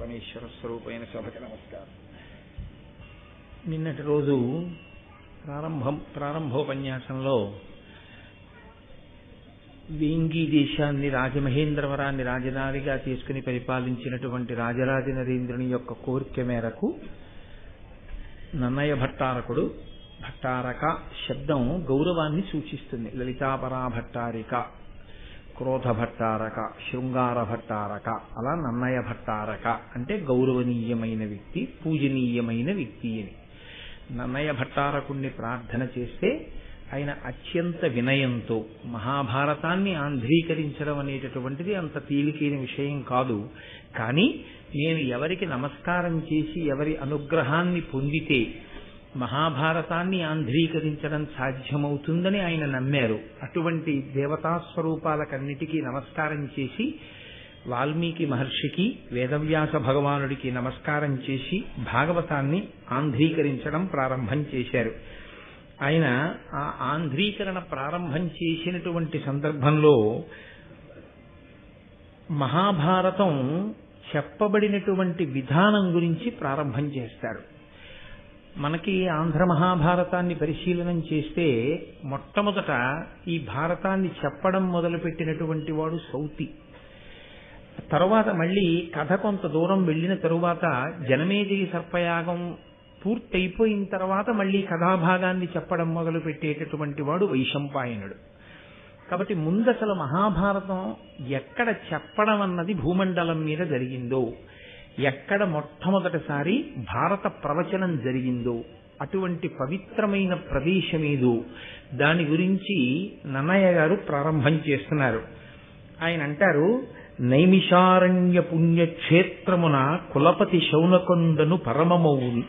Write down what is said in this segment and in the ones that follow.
పరమేశ్వర స్వరూపమైన సభకి నమస్కారం. నిన్నటి రోజు ప్రారంభం ప్రారంభోపన్యాసంలో వేంగి దేశాన్ని రాజమహేంద్రవరాన్ని రాజధానిగా తీసుకుని పరిపాలించినటువంటి రాజరాజ నరేంద్రుని యొక్క కోరిక మేరకు నన్నయ భట్టారకుడు భట్టారక శబ్దం గౌరవాన్ని సూచిస్తుంది. లలితాపరా భట్టారిక క్రోధ భట్టారక శృంగార భట్టారక అలా నన్నయ భట్టారక అంటే గౌరవనీయమైన వ్యక్తి పూజనీయమైన వ్యక్తి అని. నన్నయ భట్టారకుణ్ణి ప్రార్థన చేస్తే ఆయన అత్యంత వినయంతో మహాభారతాన్ని ఆంధ్రీకరించడం అనేటటువంటిది అంత తేలికైన విషయం కాదు. కానీ నేను ఎవరికి నమస్కారం చేసి ఎవరి అనుగ్రహాన్ని పొందితే మహాభారతాన్ని ఆంధ్రీకరించడం సాధ్యమవుతుందని ఆయన నమ్మారు. అటువంటి దేవతా స్వరూపాలకన్నిటికీ నమస్కారం చేసి వాల్మీకి మహర్షికి వేదవ్యాస భగవానుడికి నమస్కారం చేసి భాగవతాన్ని ఆంధ్రీకరించడం ప్రారంభం చేశారు. ఆయన ఆ ఆంధ్రీకరణ ప్రారంభం చేసినటువంటి సందర్భంలో మహాభారతం చెప్పబడినటువంటి విధానం గురించి ప్రారంభం చేస్తారు. మనకి ఆంధ్ర మహాభారతాన్ని పరిశీలనం చేస్తే మొట్టమొదట ఈ భారతాన్ని చెప్పడం మొదలుపెట్టినటువంటి వాడు సౌతి. తరువాత మళ్ళీ కథ కొంత దూరం వెళ్ళిన తరువాత జనమేజయ సర్పయాగం పూర్తయిపోయిన తర్వాత మళ్ళీ కథాభాగాన్ని చెప్పడం మొదలు పెట్టేటటువంటి వాడు వైశంపాయనుడు. కాబట్టి ముందసలు మహాభారతం ఎక్కడ చెప్పడం అన్నది భూమండలం మీద జరిగిందో ఎక్కడ మొట్టమొదటిసారి భారత ప్రవచనం జరిగిందో అటువంటి పవిత్రమైన ప్రదేశమేదో దాని గురించి నన్నయ్య గారు ప్రారంభం చేస్తున్నారు. ఆయన అంటారు నైమిషారణ్య పుణ్యక్షేత్రమున కులపతి శౌనకొండను పరమమౌని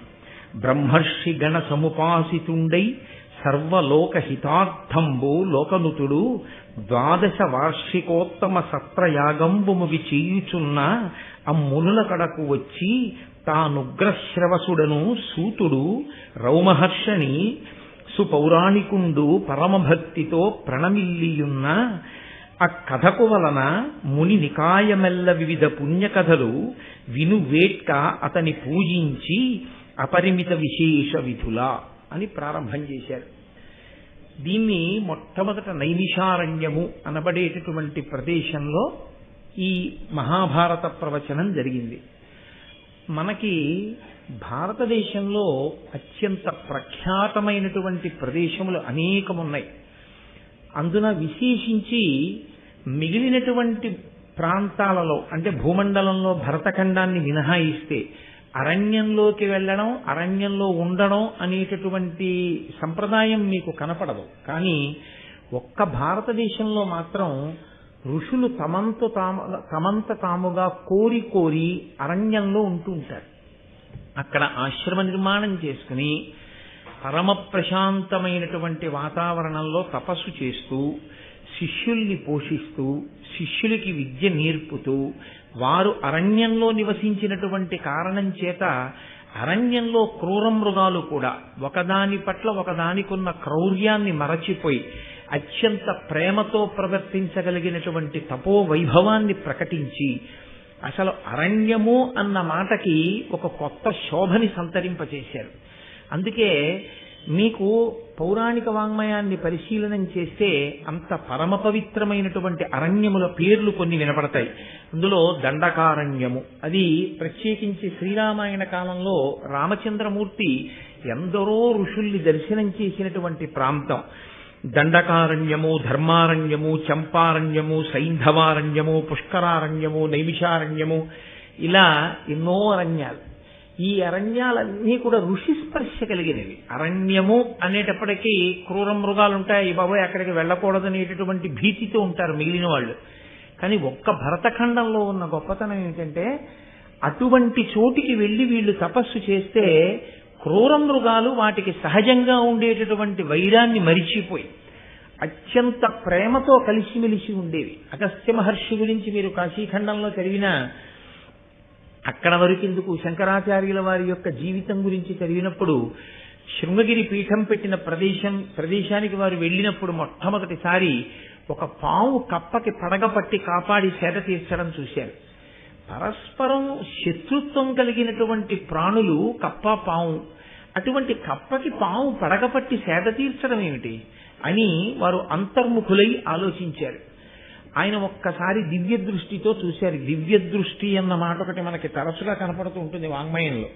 బ్రహ్మర్షి గణ సముపాసితుండై సర్వలోక హితార్థంబు లోకనుతుడు ద్వాదశ వార్షికోత్తమ సత్రయాగంబుమువి చేయుచున్న అమ్మునుల కడకు వచ్చి తానుగ్రశ్రవసుడను సూతుడు రౌమహర్షణి సుపౌరాణికుండు పరమభక్తితో ప్రణమిల్లియున్న ఆ కథకు వలన ముని నికాయమెల్ల వివిధ పుణ్యకథలు వినువేట్క అతని పూజించి అపరిమిత విశేష విధుల. అని ప్రారంభం చేశారు. దీన్ని మొట్టమొదట నైమిషారణ్యము అనబడేటటువంటి ప్రదేశంలో ఈ మహాభారత ప్రవచనం జరిగింది. మనకి భారతదేశంలో అత్యంత ప్రఖ్యాతమైనటువంటి ప్రదేశములు అనేకమున్నాయి. అందున విశేషించి మిగిలినటువంటి ప్రాంతాలలో అంటే భూమండలంలో భరతఖండాన్ని మినహాయిస్తే అరణ్యంలోకి వెళ్ళడం అరణ్యంలో ఉండడం అనేటటువంటి సంప్రదాయం మీకు కనపడదు. కానీ ఒక్క భారతదేశంలో మాత్రం ఋషులు తమంత తాము తమంత తాముగా కోరి కోరి అరణ్యంలో ఉంటూ ఉంటారు. అక్కడ ఆశ్రమ నిర్మాణం చేసుకుని పరమ ప్రశాంతమైనటువంటి వాతావరణంలో తపస్సు చేస్తూ శిష్యుల్ని పోషిస్తూ శిష్యులకి విద్య నేర్పుతూ వారు అరణ్యంలో నివసించినటువంటి కారణం చేత అరణ్యంలో క్రూర మృగాలు కూడా ఒకదాని పట్ల ఒకదానికున్న క్రౌర్యాన్ని మరచిపోయి అత్యంత ప్రేమతో ప్రవర్తించగలిగినటువంటి తపో వైభవాన్ని ప్రకటించి అసలు అరణ్యము అన్న మాటకి ఒక కొత్త శోభని సంతరింపచేశారు అందుకే మీకు పౌరాణిక వాంగ్మయాన్ని పరిశీలనం చేస్తే అంత పరమ పవిత్రమైనటువంటి అరణ్యముల పేర్లు కొన్ని వినపడతాయి. అందులో దండకారణ్యము. అది ప్రత్యేకించి శ్రీరామాయణ కాలంలో రామచంద్రమూర్తి ఎందరో ఋషుల్ని దర్శనం చేసినటువంటి ప్రాంతం. దండకారణ్యము ధర్మారణ్యము చంపారణ్యము సైంధవారణ్యము పుష్కరారణ్యము నైమిషారణ్యము ఇలా ఎన్నో అరణ్యాలు. ఈ అరణ్యాలన్నీ కూడా ఋషి స్పర్శ కలిగినవి. అరణ్యము అనేటప్పటికీ క్రూర మృగాలు ఉంటాయి బాబోయ్ అక్కడికి వెళ్ళకూడదనేటటువంటి భీతితో ఉంటారు మిగిలిన వాళ్ళు కానీ ఒక్క భరతఖండంలో ఉన్న గొప్పతనం ఏంటంటే అటువంటి చోటికి వెళ్ళి వీళ్ళు తపస్సు చేస్తే క్రూర మృగాలు వాటికి సహజంగా ఉండేటటువంటి వైరాన్ని మరిచిపోయి అత్యంత ప్రేమతో కలిసిమెలిసి ఉండేవి. అగస్త్య మహర్షి గురించి మీరు కాశీఖండంలో చదివినా అక్కడ వరకెందుకు? శంకరాచార్యుల వారి యొక్క జీవితం గురించి చదివినప్పుడు శృంగగిరి పీఠం పెట్టిన ప్రదేశం ప్రదేశానికి వారు వెళ్ళినప్పుడు మొట్టమొదటిసారి ఒక పాము కప్పకి పడగపట్టి కాపాడి సేద తీర్చడం చూశారు. పరస్పరం శత్రుత్వం కలిగినటువంటి ప్రాణులు కప్ప పాము అటువంటి కప్పకి పాము పడగపట్టి సేద తీర్చడం ఏమిటి? అని వారు అంతర్ముఖులై ఆలోచించారు. ఆయన ఒక్కసారి దివ్య దృష్టితో చూశారు. దివ్య దృష్టి అన్న మాట ఒకటి మనకి తరచుగా కనపడుతూ ఉంటుంది వాంగ్మయంలో.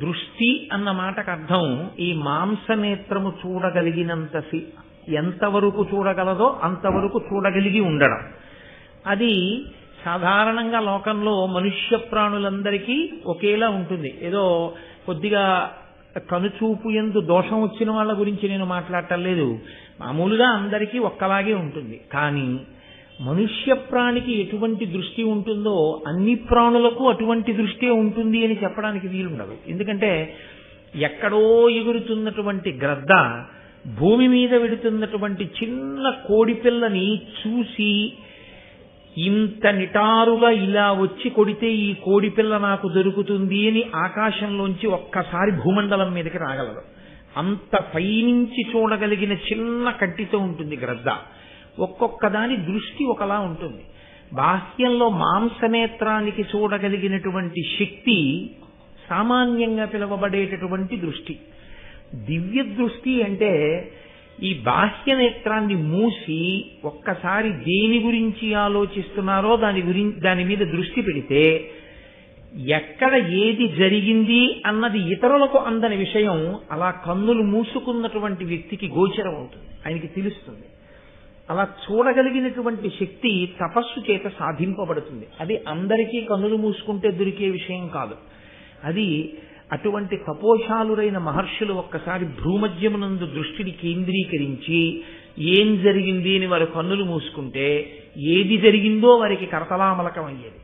దృష్టి అన్న మాటకు అర్థం ఈ మాంసనేత్రము చూడగలిగినంత సి- ఎంతవరకు చూడగలదో అంతవరకు చూడగలిగి ఉండడం. అది సాధారణంగా లోకంలో మనుష్య ప్రాణులందరికీ ఒకేలా ఉంటుంది. ఏదో కొద్దిగా కనుచూపు ఎందు దోషం వచ్చిన వాళ్ళ గురించి నేను మాట్లాడటం లేదు. మామూలుగా అందరికీ ఒక్కలాగే ఉంటుంది. కానీ మనుష్య ప్రాణికి ఎటువంటి దృష్టి ఉంటుందో అన్ని ప్రాణులకు అటువంటి దృష్టి ఉంటుంది అని చెప్పడానికి వీలుండదు. ఎందుకంటే ఎక్కడో ఎగురుతున్నటువంటి గ్రద్ద భూమి మీద వెడుతున్నటువంటి చిన్న కోడిపిల్లని చూసి ఇంత నిటారుగా ఇలా వచ్చి కొడితే ఈ కోడిపిల్ల నాకు దొరుకుతుంది అని ఆకాశంలోంచి ఒక్కసారి భూమండలం మీదకి రాగలదు. అంత పైనుంచి చూడగలిగిన చిన్న కంటితో ఉంటుంది గ్రద్ద. ఒక్కొక్క దాని దృష్టి ఒకలా ఉంటుంది. బాహ్యంలో మాంసనేత్రానికి చూడగలిగినటువంటి శక్తి సామాన్యంగా పిలువబడేటటువంటి దృష్టి. దివ్య దృష్టి అంటే ఈ బాహ్య నేత్రాన్ని మూసి ఒక్కసారి దేని గురించి ఆలోచిస్తున్నారో దాని గురించి దాని మీద దృష్టి పెడితే ఎక్కడ ఏది జరిగింది అన్నది ఇతరులకు అందని విషయం అలా కన్నులు మూసుకున్నటువంటి వ్యక్తికి గోచరం అవుతుంది. ఆయనకి తెలుస్తుంది. అలా చూడగలిగినటువంటి శక్తి తపస్సు చేత సాధింపబడుతుంది. అది అందరికీ కన్నులు మూసుకుంటే దొరికే విషయం కాదు. అది అటువంటి తపోశాలురైన మహర్షులు ఒక్కసారి భ్రూమధ్యమునందు దృష్టిని కేంద్రీకరించి ఏం జరిగింది అని వారు కన్నులు మూసుకుంటే ఏది జరిగిందో వారికి కరతలామలకం అయ్యేది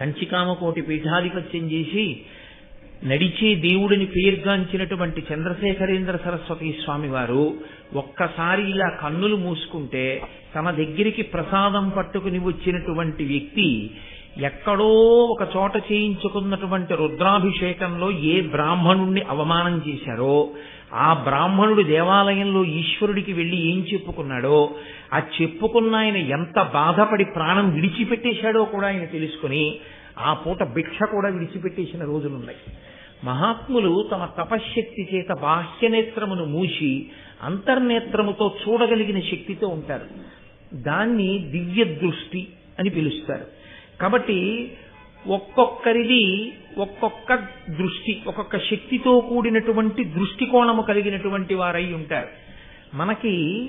కంచికామకోటి పీఠాధిపత్యం చేసి నడిచే దేవుడిని పేర్గాంచినటువంటి చంద్రశేఖరేంద్ర సరస్వతి స్వామి వారు ఒక్కసారి ఇలా కన్నులు మూసుకుంటే తన దగ్గరికి ప్రసాదం పట్టుకుని వచ్చినటువంటి వ్యక్తి ఎక్కడో ఒక చోట చేయించుకున్నటువంటి రుద్రాభిషేకంలో ఏ బ్రాహ్మణుణ్ణి అవమానం చేశారో ఆ బ్రాహ్మణుడు దేవాలయంలో ఈశ్వరుడికి వెళ్ళి ఏం చెప్పుకున్నాడో ఆ చెప్పుకున్న ఆయన ఎంత బాధపడి ప్రాణం విడిచిపెట్టేశాడో కూడా ఆయన తెలుసుకుని ఆ పూట భిక్ష కూడా విడిచిపెట్టేసిన రోజులున్నాయి. మహాత్ములు తమ తపశ్శక్తి చేత బాహ్యనేత్రమును మూసి అంతర్నేత్రముతో చూడగలిగిన శక్తితో ఉంటారు. దాన్ని దివ్య దృష్టి అని పిలుస్తారు. కాబట్టి ఒక్కొక్కరిది ఒక్కొక్క దృష్టి ఒక్కొక్క శక్తితో కూడినటువంటి దృష్టికోణము కలిగినటువంటి వారై ఉంటారు. మనకి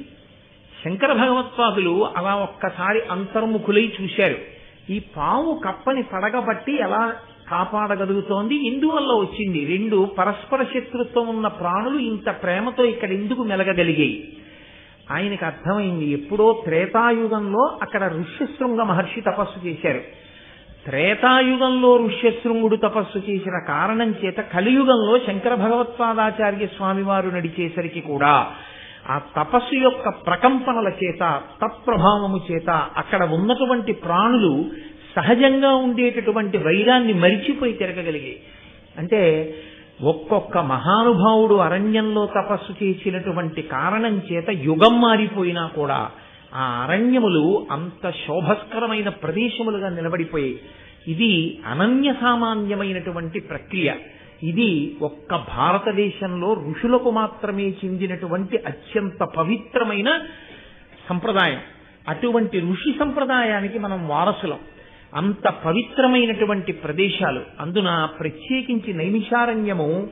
శంకర భగవత్పాదులు అలా ఒక్కసారి అంతర్ముఖులై చూశారు. ఈ పాము కప్పని పడగబట్టి ఎలా కాపాడగలుగుతోంది? ఇందువల్ల వచ్చింది రెండు పరస్పర శత్రుత్వం ఉన్న ప్రాణులు ఇంత ప్రేమతో ఇక్కడ ఎందుకు మెలగగలిగాయి? ఆయనకు అర్థమైంది ఎప్పుడో త్రేతాయుగంలో అక్కడ ఋష్యశృంగ మహర్షి తపస్సు చేశారు. త్రేతాయుగంలో ఋష్యశృంగుడు తపస్సు చేసిన కారణం చేత కలియుగంలో శంకర భగవత్పాదాచార్య స్వామి వారు నడిచేసరికి కూడా ఆ తపస్సు యొక్క ప్రకంపనల చేత తత్ప్రభావము చేత అక్కడ ఉన్నటువంటి ప్రాణులు సహజంగా ఉండేటటువంటి వైరాన్ని మరిచిపోయి తిరగగలిగే. అంటే ఒక్కొక్క మహానుభావుడు అరణ్యంలో తపస్సు చేసినటువంటి కారణం చేత యుగం మారిపోయినా కూడా ఆ అరణ్యములు అంత శోభస్కరమైన ప్రదేశములుగా నిలబడిపోయాయి. ఇది అనన్య సామాన్యమైనటువంటి ప్రక్రియ. ఇది ఒక్క భారతదేశంలో ఋషులకు మాత్రమే చెందినటువంటి అత్యంత పవిత్రమైన సంప్రదాయం. అటువంటి ఋషి సంప్రదాయానికి మనం వారసులం. అంత పవిత్రమైనటువంటి ప్రదేశాలు. అందున ప్రత్యేకించి నైమిషారణ్యము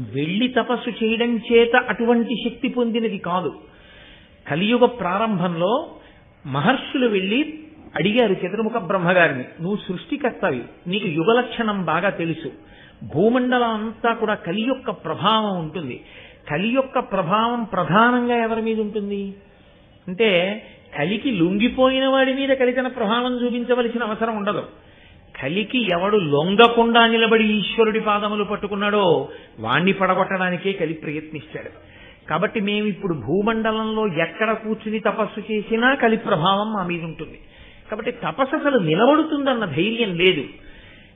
వెళ్ళి తపస్సు చేయడం చేత అటువంటి శక్తి పొందినది కాదు. కలియుగ ప్రారంభంలో మహర్షులు వెళ్ళి అడిగారు చతుర్ముఖ బ్రహ్మగారిని నువ్వు సృష్టికర్తవి. నీకు యుగ లక్షణం బాగా తెలుసు. భూమండలం అంతా కూడా కలి యొక్క ప్రభావం ఉంటుంది. కలి యొక్క ప్రభావం ప్రధానంగా ఎవరి మీద ఉంటుంది? అంటే కలికి లొంగిపోయిన వాడి మీద కలి తన ప్రభావం చూపించవలసిన అవసరం ఉండదు. కలికి ఎవడు లొంగకుండా నిలబడి ఈశ్వరుడి పాదములు పట్టుకున్నాడో వాణ్ణి పడగొట్టడానికే కలి ప్రయత్నిస్తాడు. కాబట్టి మేము ఇప్పుడు భూమండలంలో ఎక్కడ కూర్చుని తపస్సు చేసినా కలి ప్రభావం మా మీద ఉంటుంది. కాబట్టి తపస్సు అసలు నిలబడుతుందన్న ధైర్యం లేదు.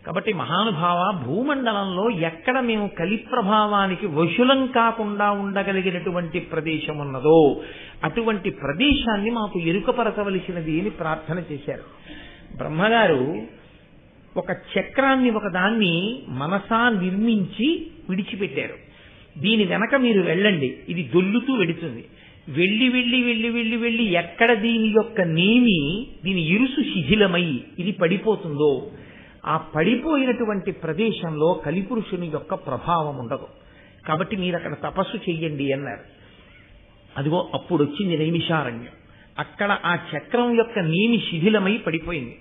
కాబట్టి మహానుభావ భూమండలంలో ఎక్కడ మేము కలి ప్రభావానికి వశులం కాకుండా ఉండగలిగినటువంటి ప్రదేశం ఉన్నదో అటువంటి ప్రదేశాన్ని మాకు ఎరుకపరచవలసినది అని ప్రార్థన చేశారు. బ్రహ్మగారు ఒక చక్రాన్ని ఒక దాన్ని మనసా నిర్మించి విడిచిపెట్టారు. దీని వెనక మీరు వెళ్ళండి. ఇది దొల్లుతూ వెడుతుంది. వెళ్ళి వెళ్ళి వెళ్ళి వెళ్ళి వెళ్ళి ఎక్కడ దీని యొక్క నేమి దీని ఇరుసు శిథిలమై ఇది పడిపోతుందో ఆ పడిపోయినటువంటి ప్రదేశంలో కలిపురుషుని యొక్క ప్రభావం ఉండదు. కాబట్టి మీరు అక్కడ తపస్సు చెయ్యండి అన్నారు. అదిగో అప్పుడు వచ్చింది నైమిషారణ్యం. అక్కడ ఆ చక్రం యొక్క నీమి శిథిలమై పడిపోయింది.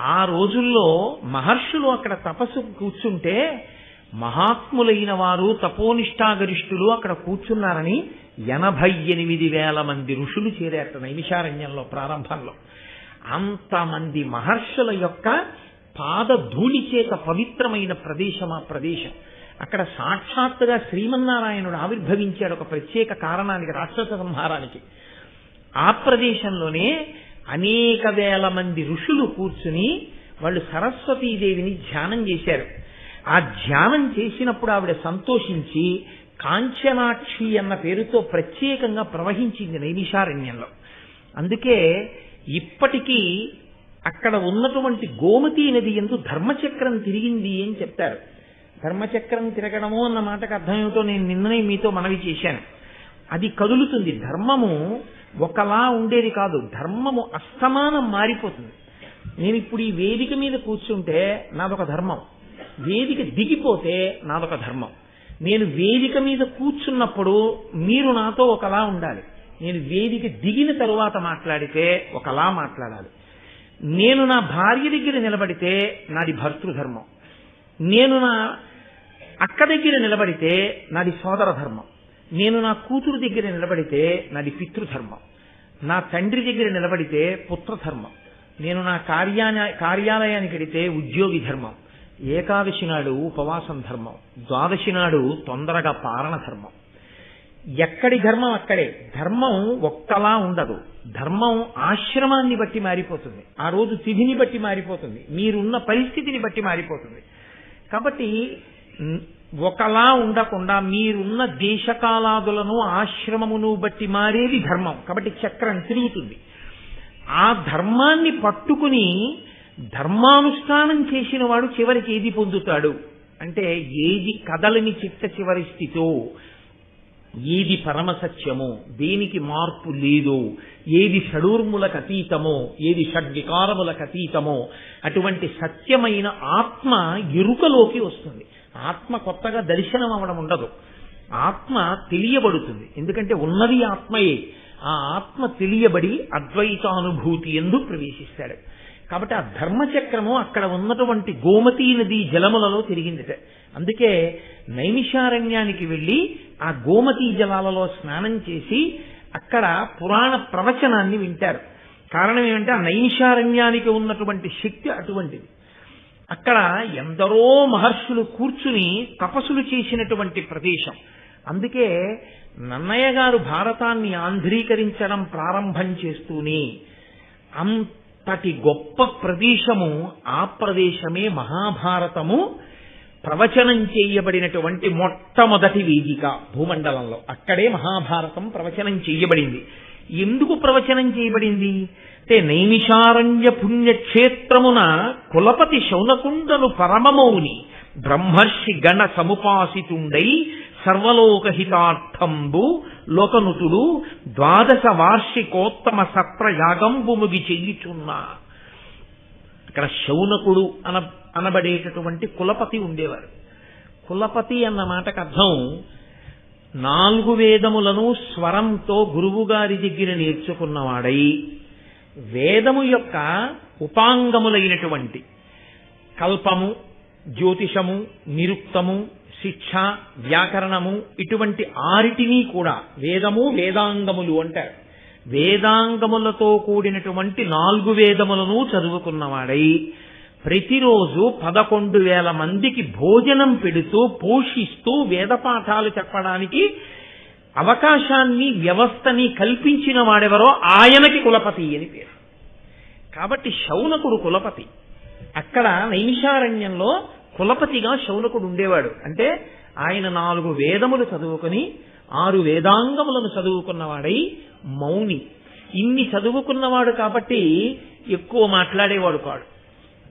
ఆ రోజుల్లో మహర్షులు అక్కడ తపస్సు కూర్చుంటే మహాత్ములైన వారు తపోనిష్టాగరిష్ఠులు అక్కడ కూర్చున్నారని ఎనభై ఎనిమిది వేల మంది ఋషులు చేరారట నైమిషారణ్యంలో ప్రారంభంలో. అంతమంది మహర్షుల యొక్క పాదధూళి చేత పవిత్రమైన ప్రదేశం ఆ ప్రదేశం. అక్కడ సాక్షాత్తుగా శ్రీమన్నారాయణుడు ఆవిర్భవించాడు ఒక ప్రత్యేక కారణానికి రాక్షస సంహారానికి. ఆ ప్రదేశంలోనే అనేక వేల మంది ఋషులు కూర్చుని వాళ్ళు సరస్వతీదేవిని ధ్యానం చేశారు. ఆ ధ్యానం చేసినప్పుడు ఆవిడ సంతోషించి కాంచనాక్షి అన్న పేరుతో ప్రత్యేకంగా ప్రవహించింది నైమిషారణ్యంలో. అందుకే ఇప్పటికీ అక్కడ ఉన్నటువంటి గోమతీ నది ఎందు ధర్మచక్రం తిరిగింది అని చెప్తారు. ధర్మచక్రం తిరగడము అన్న మాటకు అర్థం ఏమిటో నేను నిన్ననే మీతో మనవి చేశాను. అది కదులుతుంది. ధర్మము ఒకలా ఉండేది కాదు. ధర్మము అస్తమానం మారిపోతుంది. నేను ఇప్పుడు ఈ వేదిక మీద కూర్చుంటే నాదొక ధర్మం. వేదిక దిగిపోతే నాదొక ధర్మం. నేను వేదిక మీద కూర్చున్నప్పుడు మీరు నాతో ఒకలా ఉండాలి. నేను వేదిక దిగిన తరువాత మాట్లాడితే ఒకలా మాట్లాడాలి. నేను నా భార్య దగ్గర నిలబడితే నాది భర్తృధర్మం. నేను నా అక్క దగ్గర నిలబడితే నాది సోదర ధర్మం నేను నా కూతురు దగ్గర నిలబడితే నాది పితృధర్మం. నా తండ్రి దగ్గర నిలబడితే పుత్రధర్మం. నేను నా కార్యాన కార్యాలయానికి వెడితే ఉద్యోగి ధర్మం. ఏకాదశి నాడు ఉపవాసం ధర్మం. ద్వాదశి నాడు తొందరగా పారణ ధర్మం. ఎక్కడి ధర్మం అక్కడే. ధర్మం ఒక్కలా ఉండదు. ధర్మం ఆశ్రమాన్ని బట్టి మారిపోతుంది. ఆ రోజు తిథిని బట్టి మారిపోతుంది. మీరున్న పరిస్థితిని బట్టి మారిపోతుంది. కాబట్టి ఒకలా ఉండకుండా మీరున్న దేశకాలాదులను ఆశ్రమమును బట్టి మారేది ధర్మం. కాబట్టి చక్రం తిరుగుతుంది. ఆ ధర్మాన్ని పట్టుకుని ధర్మానుష్ఠానం చేసిన వాడు చివరికి ఏది పొందుతాడు? అంటే ఏది కదలని చిట్ట చివరి స్థితో ఏది పరమసత్యమో దేనికి మార్పు లేదో ఏది షడూర్ములకు అతీతమో ఏది షడ్వికారములకు అతీతమో అటువంటి సత్యమైన ఆత్మ ఎరుకలోకి వస్తుంది. ఆత్మ కొత్తగా దర్శనం అవ్వడం ఉండదు. ఆత్మ తెలియబడుతుంది. ఎందుకంటే ఉన్నది ఆత్మయే. ఆ ఆత్మ తెలియబడి అద్వైతానుభూతి ఎందు ప్రవేశిస్తాడు. కాబట్టి ఆ ధర్మచక్రము అక్కడ ఉన్నటువంటి గోమతీ నది జలములలో తిరిగిందిట. అందుకే నైమిషారణ్యానికి వెళ్ళి ఆ గోమతీ జలాలలో స్నానం చేసి అక్కడ పురాణ ప్రవచనాన్ని వింటారు. కారణం ఏమంటే ఆ నైషారణ్యానికి ఉన్నటువంటి శక్తి అటువంటిది. అక్కడ ఎందరో మహర్షులు కూర్చుని తపస్సులు చేసినటువంటి ప్రదేశం. అందుకే నన్నయ్య గారు భారతాన్ని ఆంధ్రీకరించడం ప్రారంభం చేస్తూనే అంతటి గొప్ప ప్రదేశము ఆ ప్రదేశమే మహాభారతము. ప్రవచనం చేయబడినటువంటి మొట్టమొదటి వేదిక భూమండలంలో. అక్కడే మహాభారతం ప్రవచనం చేయబడింది. ఎందుకు ప్రవచనం చేయబడింది? అంటే నైమిషారణ్య పుణ్యక్షేత్రమున కులపతి శౌనకుండను పరమమౌని బ్రహ్మర్షి గణ సముపాసితుండై సర్వలోకహితార్థంబు లోకనుతుడు ద్వాదశ వార్షికోత్తమ సత్ర యాగంబు ముగి చెయ్యుచున్నా ఇక్కడ శౌనకుడు అన అనబడేటటువంటి కులపతి ఉండేవారు. కులపతి అన్న మాటకు అర్థం నాలుగు వేదములను స్వరంతో గురువుగారి దగ్గర నేర్చుకున్నవాడై వేదము యొక్క ఉపాంగములైనటువంటి కల్పము జ్యోతిషము నిరుక్తము శిక్ష వ్యాకరణము ఇటువంటి ఆరిటిని కూడా వేదము వేదాంగములు అంటారు. వేదాంగములతో కూడినటువంటి నాలుగు వేదములను చదువుకున్నవాడై ప్రతిరోజు పదకొండు వేల మందికి భోజనం పెడుతూ పోషిస్తూ వేద పాఠాలు చెప్పడానికి అవకాశాన్ని వ్యవస్థని కల్పించిన వాడెవరో ఆయనకి కులపతి అని పేరు. కాబట్టి శౌనకుడు కులపతి. అక్కడ నైమిషారణ్యంలో కులపతిగా శౌనకుడు ఉండేవాడు. అంటే ఆయన నాలుగు వేదములు చదువుకుని ఆరు వేదాంగములను చదువుకున్నవాడై మౌని. ఇన్ని చదువుకున్నవాడు కాబట్టి ఎక్కువ మాట్లాడేవాడు కాడు.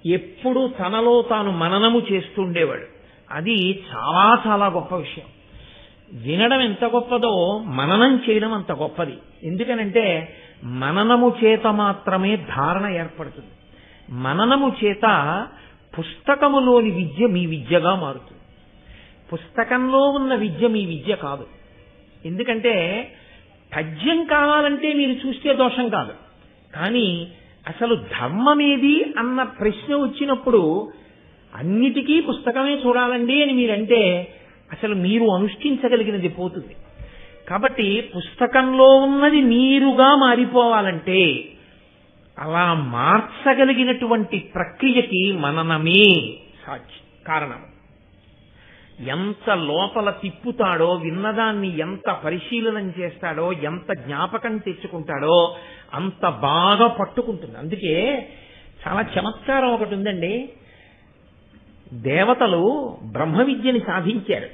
ఎప్పుడు తనలో తాను మననము చేస్తుండేవాడు. అది చాలా చాలా గొప్ప విషయం. వినడం ఎంత గొప్పదో మననం చేయడం అంత గొప్పది. ఎందుకనంటే మననము చేత మాత్రమే ధారణ ఏర్పడుతుంది. మననము చేత పుస్తకములోని విద్య మీ విద్యగా మారుతుంది. పుస్తకంలో ఉన్న విద్య మీ విద్య కాదు. ఎందుకంటే పద్యం కావాలంటే మీరు చూస్తే దోషం కాదు. కానీ అసలు ధర్మమేది అన్న ప్రశ్న వచ్చినప్పుడు అన్నిటికీ పుస్తకమే చూడాలండి అని మీరంటే అసలు మీరు అనుష్ఠించగలిగినది పోతుంది. కాబట్టి పుస్తకంలో ఉన్నది నీరుగా మారిపోవాలంటే అలా మార్చగలిగినటువంటి ప్రక్రియకి మననమే సాక్షి కారణం. ఎంత లోపల తిప్పుతాడో విన్నదాన్ని ఎంత పరిశీలనం చేస్తాడో ఎంత జ్ఞాపకం తెచ్చుకుంటాడో అంత బాగా పట్టుకుంటుంది. అందుకే చాలా చమత్కారం ఒకటి ఉందండి. దేవతలు బ్రహ్మ విద్యని సాధించారు.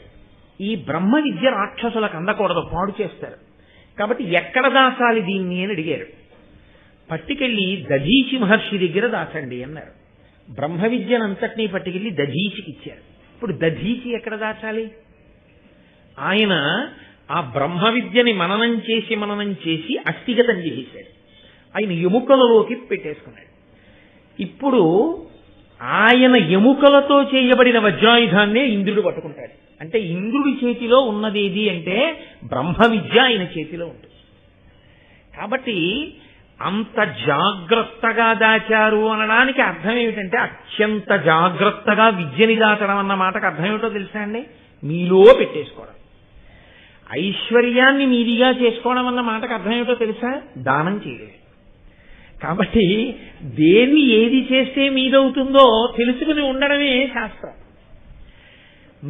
ఈ బ్రహ్మ విద్య రాక్షసులకు అందకూడదు పాడు చేస్తారు. కాబట్టి ఎక్కడ దాచాలి దీన్ని అని అడిగారు. పట్టుకెళ్ళి దధీచి మహర్షి దగ్గర దాచండి అన్నారు. బ్రహ్మ విద్యనంతటినీ పట్టుకెళ్ళి దధీచికి ఇచ్చారు. ఇప్పుడు దధీచి ఎక్కడ దాచాలి? ఆయన ఆ బ్రహ్మ విద్యని మననం చేసి మననం చేసి అస్థిగతం చేసేశాడు. ఆయన ఎముకలలోకి పెట్టేసుకున్నాడు. ఇప్పుడు ఆయన ఎముకలతో చేయబడిన వజ్రాయుధాన్నే ఇంద్రుడు పట్టుకుంటాడు. అంటే ఇంద్రుడి చేతిలో ఉన్నదేది అంటే బ్రహ్మ విద్య ఆయన చేతిలో ఉంటుంది. కాబట్టి అంత జాగ్రత్తగా దాచారు అనడానికి అర్థం ఏమిటంటే అత్యంత జాగ్రత్తగా విద్యని దాచడం అన్న మాటకు అర్థం ఏమిటో తెలుసా అండి? మీలో పెట్టేసుకోవడం. ఐశ్వర్యాన్ని మీదిగా చేసుకోవడం అన్న మాటకు అర్థం ఏమిటో తెలుసా? దానం చేయలేదు కాబట్టి దేన్ని ఏది చేస్తే మీదవుతుందో తెలుసుకుని ఉండడమే శాస్త్రం.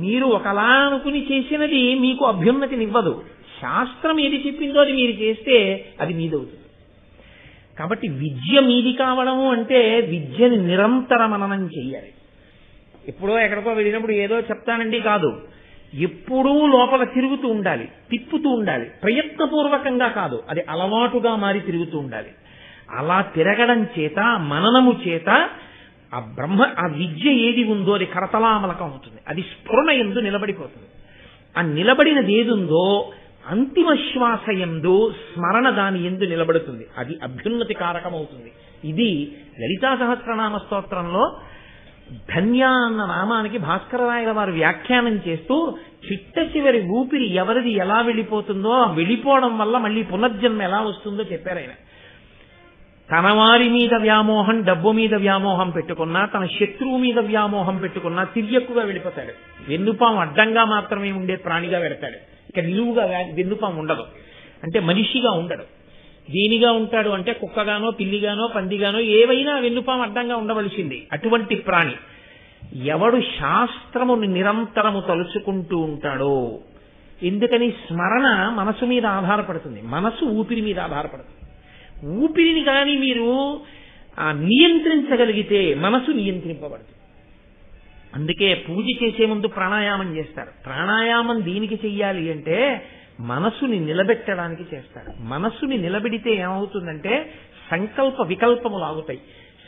మీరు ఒకలా అనుకుని చేసినది మీకు అభ్యున్నతినివ్వదు. శాస్త్రం ఏది చెప్పిందో అది మీరు చేస్తే అది మీదవుతుంది. కాబట్టి విద్య మీది కావడము అంటే విద్యని నిరంతర మననం చెయ్యాలి. ఎప్పుడో ఎక్కడికో వెళ్ళినప్పుడు ఏదో చెప్తానండి కాదు. ఎప్పుడూ లోపల తిరుగుతూ ఉండాలి. తిప్పుతూ ఉండాలి. ప్రయత్నపూర్వకంగా కాదు. అది అలవాటుగా మారి తిరుగుతూ ఉండాలి. అలా తిరగడం చేత మననము చేత ఆ బ్రహ్మ ఆ విద్య ఏది ఉందో అది కరతలామలకం అవుతుంది. అది స్ఫురణ ఎందు నిలబడిపోతుంది. ఆ నిలబడినది ఏదుందో అంతిమ శ్వాస ఎందు స్మరణ దాని ఎందు నిలబడుతుంది. అది అభ్యున్నతి కారకమవుతుంది. ఇది లలితా సహస్రనామ స్తోత్రంలో ధన్య అన్న నామానికి భాస్కరరాయల వారు వ్యాఖ్యానం చేస్తూ చిట్ట చివరి ఊపిరి ఎవరిది ఎలా వెళ్ళిపోతుందో ఆ వెళ్ళిపోవడం వల్ల మళ్ళీ పునర్జన్మ ఎలా వస్తుందో చెప్పారు ఆయన. తన వారి మీద వ్యామోహం డబ్బు మీద వ్యామోహం పెట్టుకున్నా తన శత్రువు మీద వ్యామోహం పెట్టుకున్నా తిరియక్కుగా వెళ్ళిపోతాడు. వెన్నుపాం అడ్డంగా మాత్రమే ఉండే ప్రాణిగా పెడతాడు. ఇక్కడ నిలువుగా వెన్నుపాము వెన్నుపాం ఉండదు. అంటే మనిషిగా ఉండడు. దేనిగా ఉంటాడు అంటే కుక్కగానో పిల్లిగానో పందిగానో ఏవైనా వెన్నుపాము అడ్డంగా ఉండవలసింది. అటువంటి ప్రాణి ఎవడు శాస్త్రముని నిరంతరము తలుచుకుంటూ ఉంటాడో ఎందుకని స్మరణ మనసు మీద ఆధారపడుతుంది. మనసు ఊపిరి మీద ఆధారపడుతుంది. ఊపిరిని కానీ మీరు ఆ, నియంత్రించగలిగితే మనసు నియంత్రింపబడుతుంది. అందుకే పూజ చేసే ముందు ప్రాణాయామం చేస్తారు. ప్రాణాయామం దీనికి చెయ్యాలి అంటే మనసుని నిలబెట్టడానికి చేస్తారు. మనసుని నిలబెడితే ఏమవుతుందంటే సంకల్ప వికల్పములు ఆగుతాయి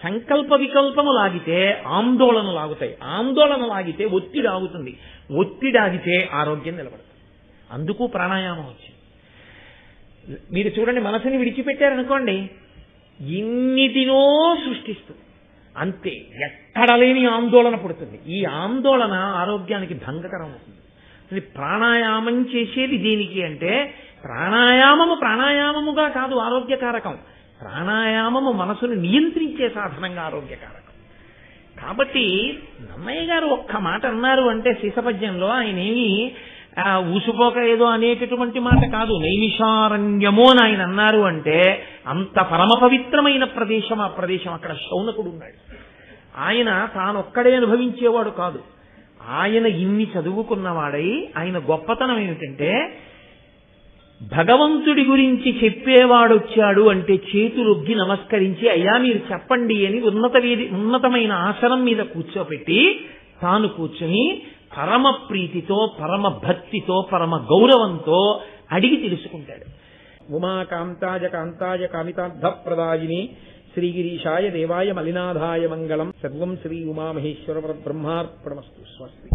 సంకల్ప వికల్పము లాగితే ఆందోళన లాగుతాయి. ఆందోళన లాగితే ఒత్తిడి ఆగుతుంది. ఒత్తిడి ఆగితే ఆరోగ్యం నిలబడుతుంది. అందుకు ప్రాణాయామం వచ్చింది. మీరు చూడండి మనసుని విడిచిపెట్టారనుకోండి ఇన్నిటినో సృష్టిస్తుంది. అంతే ఎక్కడలేని ఆందోళన పుడుతుంది. ఈ ఆందోళన ఆరోగ్యానికి భంగకరం అవుతుంది. ప్రాణాయామం చేసేది దేనికి అంటే ప్రాణాయామము ప్రాణాయామముగా కాదు ఆరోగ్యకారకం. ప్రాణాయామము మనసును నియంత్రించే సాధనంగా ఆరోగ్యకారకం. కాబట్టి నన్నయ్య గారు ఒక్క మాట అన్నారు అంటే శిశపద్యంలో ఆయన ఏమి ఆ, ఊసుపోక ఏదో అనేటటువంటి మాట కాదు. నైమిషారణ్యము అని ఆయన అన్నారు అంటే అంత పరమ పవిత్రమైన ప్రదేశం ఆ ప్రదేశం అక్కడ శౌనకుడు ఉన్నాడు. ఆయన తానొక్కడే అనుభవించేవాడు కాదు. ఆయన ఇన్ని చదువుకున్నవాడై ఆయన గొప్పతనం ఏమిటంటే భగవంతుడి గురించి చెప్పేవాడు వచ్చాడు అంటే చేతులొగ్గి నమస్కరించి అయ్యా మీరు చెప్పండి అని ఉన్నత వేది ఉన్నతమైన ఆసనం మీద కూర్చోపెట్టి తాను కూర్చుని పరమ ప్రీతితో పరమ భక్తితో పరమ గౌరవంతో అడిగి తెలుసుకుంటాడు. ఉమాకాంతాయ కాంతాయ కామితార్థప్రదాయిని శ్రీగిరీషాయ దేవాయ మలినాథాయ మంగళం. సర్వం శ్రీ ఉమామహేశ్వర బ్రహ్మార్పణమస్తు స్వస్తి.